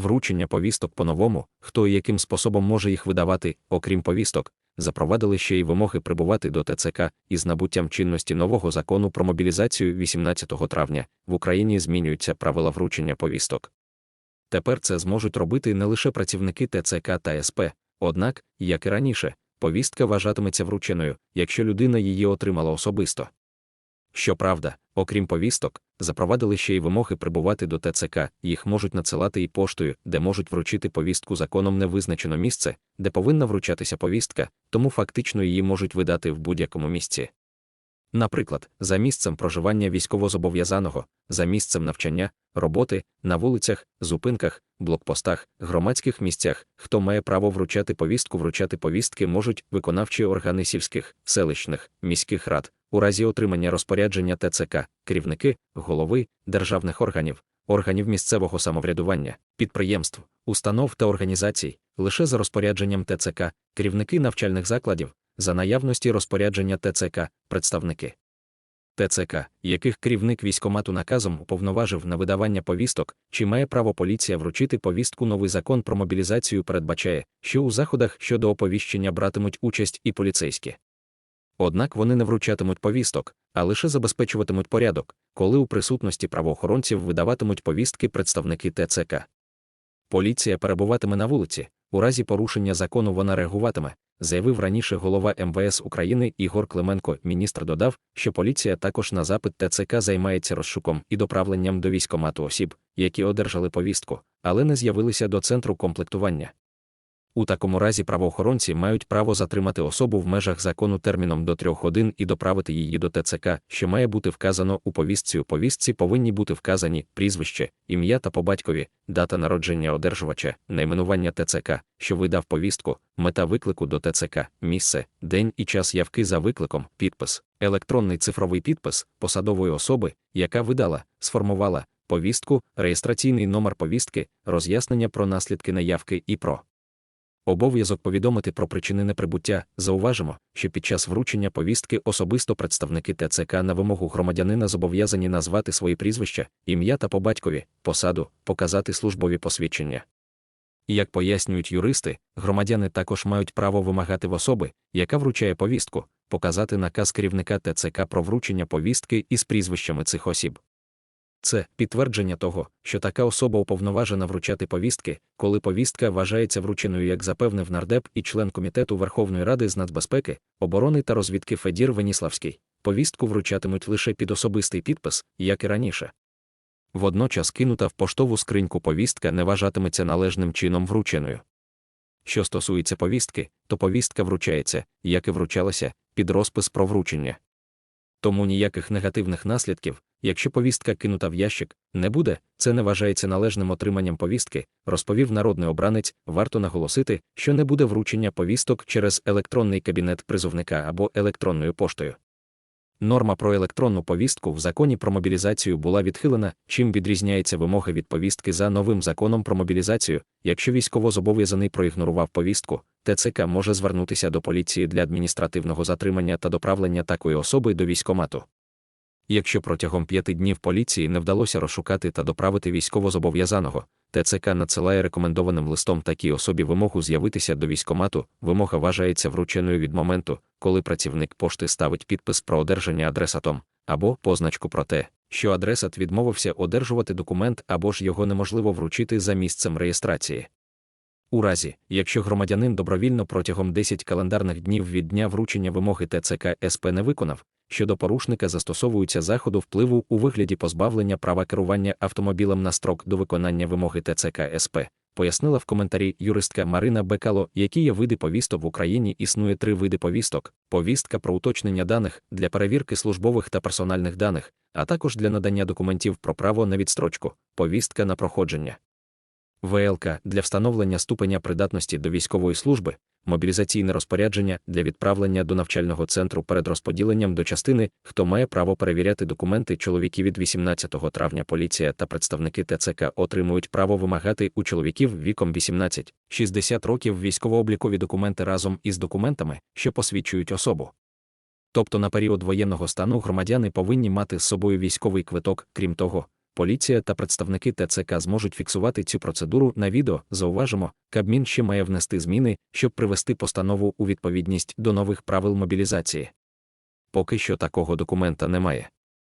Вручення повісток по-новому, хто і яким способом може їх видавати, окрім повісток, запровадили ще й вимоги прибувати до ТЦК із набуттям чинності нового закону про мобілізацію 18 травня в Україні змінюються правила вручення повісток. Тепер це зможуть робити не лише працівники ТЦК та СП, однак, як і раніше, повістка вважатиметься врученою, якщо людина її отримала особисто. Щоправда, окрім повісток, запровадили ще й вимоги прибувати до ТЦК, їх можуть надсилати і поштою, де можуть вручити повістку законом не визначено місце, де повинна вручатися повістка, тому фактично її можуть видати в будь-якому місці. Наприклад, за місцем проживання військовозобов'язаного, за місцем навчання, роботи, на вулицях, зупинках, блокпостах, громадських місцях, хто має право вручати повістку, вручати повістки можуть виконавчі органи сільських, селищних, міських рад, у разі отримання розпорядження ТЦК, керівники, голови, державних органів, органів місцевого самоврядування, підприємств, установ та організацій, лише за розпорядженням ТЦК, керівники навчальних закладів, за наявності розпорядження ТЦК, представники. ТЦК, яких керівник військомату наказом уповноважив на видавання повісток, чи має право поліція вручити повістку новий закон про мобілізацію передбачає, що у заходах щодо оповіщення братимуть участь і поліцейські. Однак вони не вручатимуть повісток, а лише забезпечуватимуть порядок, коли у присутності правоохоронців видаватимуть повістки представники ТЦК. Поліція перебуватиме на вулиці, у разі порушення закону вона реагуватиме, заявив раніше голова МВС України Ігор Клименко. Міністр додав, що поліція також на запит ТЦК займається розшуком і доправленням до військомату осіб, які одержали повістку, але не з'явилися до центру комплектування. У такому разі правоохоронці мають право затримати особу в межах закону терміном до трьох годин і доправити її до ТЦК, що має бути вказано у повістці. У повістці повинні бути вказані прізвище, ім'я та по батькові, дата народження одержувача, найменування ТЦК, що видав повістку, мета виклику до ТЦК, місце, день і час явки за викликом, підпис, електронний цифровий підпис посадової особи, яка видала, сформувала повістку, реєстраційний номер повістки, роз'яснення про наслідки наявки і про Обов'язок повідомити про причини неприбуття. Зауважимо, що під час вручення повістки особисто представники ТЦК на вимогу громадянина зобов'язані назвати свої прізвища, ім'я та по батькові, посаду, показати службові посвідчення. Як пояснюють юристи, громадяни також мають право вимагати в особи, яка вручає повістку, показати наказ керівника ТЦК про вручення повістки із прізвищами цих осіб. Це підтвердження того, що така особа уповноважена вручати повістки, коли повістка вважається врученою, як запевнив нардеп і член комітету Верховної Ради з нацбезпеки, оборони та розвідки Федір Веніславський. Повістку вручатимуть лише під особистий підпис, як і раніше. Водночас кинута в поштову скриньку повістка не вважатиметься належним чином врученою. Що стосується повістки, то повістка вручається, як і вручалася, під розпис про вручення. Тому ніяких негативних наслідків, якщо повістка кинута в ящик, не буде, це не вважається належним отриманням повістки, розповів народний обранець. Варто наголосити, що не буде вручення повісток через електронний кабінет призовника або електронною поштою. Норма про електронну повістку в законі про мобілізацію була відхилена, чим відрізняється вимоги від повістки за новим законом про мобілізацію. Якщо військовозобов'язаний проігнорував повістку, ТЦК може звернутися до поліції для адміністративного затримання та доправлення такої особи до військомату. Якщо протягом п'яти днів поліції не вдалося розшукати та доправити військовозобов'язаного, ТЦК надсилає рекомендованим листом такій особі вимогу з'явитися до військомату, вимога вважається врученою від моменту, коли працівник пошти ставить підпис про одержання адресатом, або позначку про те, що адресат відмовився одержувати документ або ж його неможливо вручити за місцем реєстрації. У разі, якщо громадянин добровільно протягом 10 календарних днів від дня вручення вимоги ТЦК СП не виконав, щодо порушника застосовуються заходу впливу у вигляді позбавлення права керування автомобілем на строк до виконання вимоги ТЦК СП, пояснила в коментарі юристка Марина Бекало, які є види повісток в Україні існує три види повісток: повістка про уточнення даних для перевірки службових та персональних даних, а також для надання документів про право на відстрочку, повістка на проходження. ВЛК для встановлення ступеня придатності до військової служби, мобілізаційне розпорядження для відправлення до навчального центру перед розподіленням до частини, хто має право перевіряти документи чоловіків від 18 травня поліція та представники ТЦК отримують право вимагати у чоловіків віком 18-60 років військово-облікові документи разом із документами, що посвідчують особу. Тобто на період воєнного стану громадяни повинні мати з собою військовий квиток, крім того, поліція та представники ТЦК зможуть фіксувати цю процедуру на відео. Зауважимо, Кабмін ще має внести зміни, щоб привести постанову у відповідність до нових правил мобілізації. Поки що такого документа немає.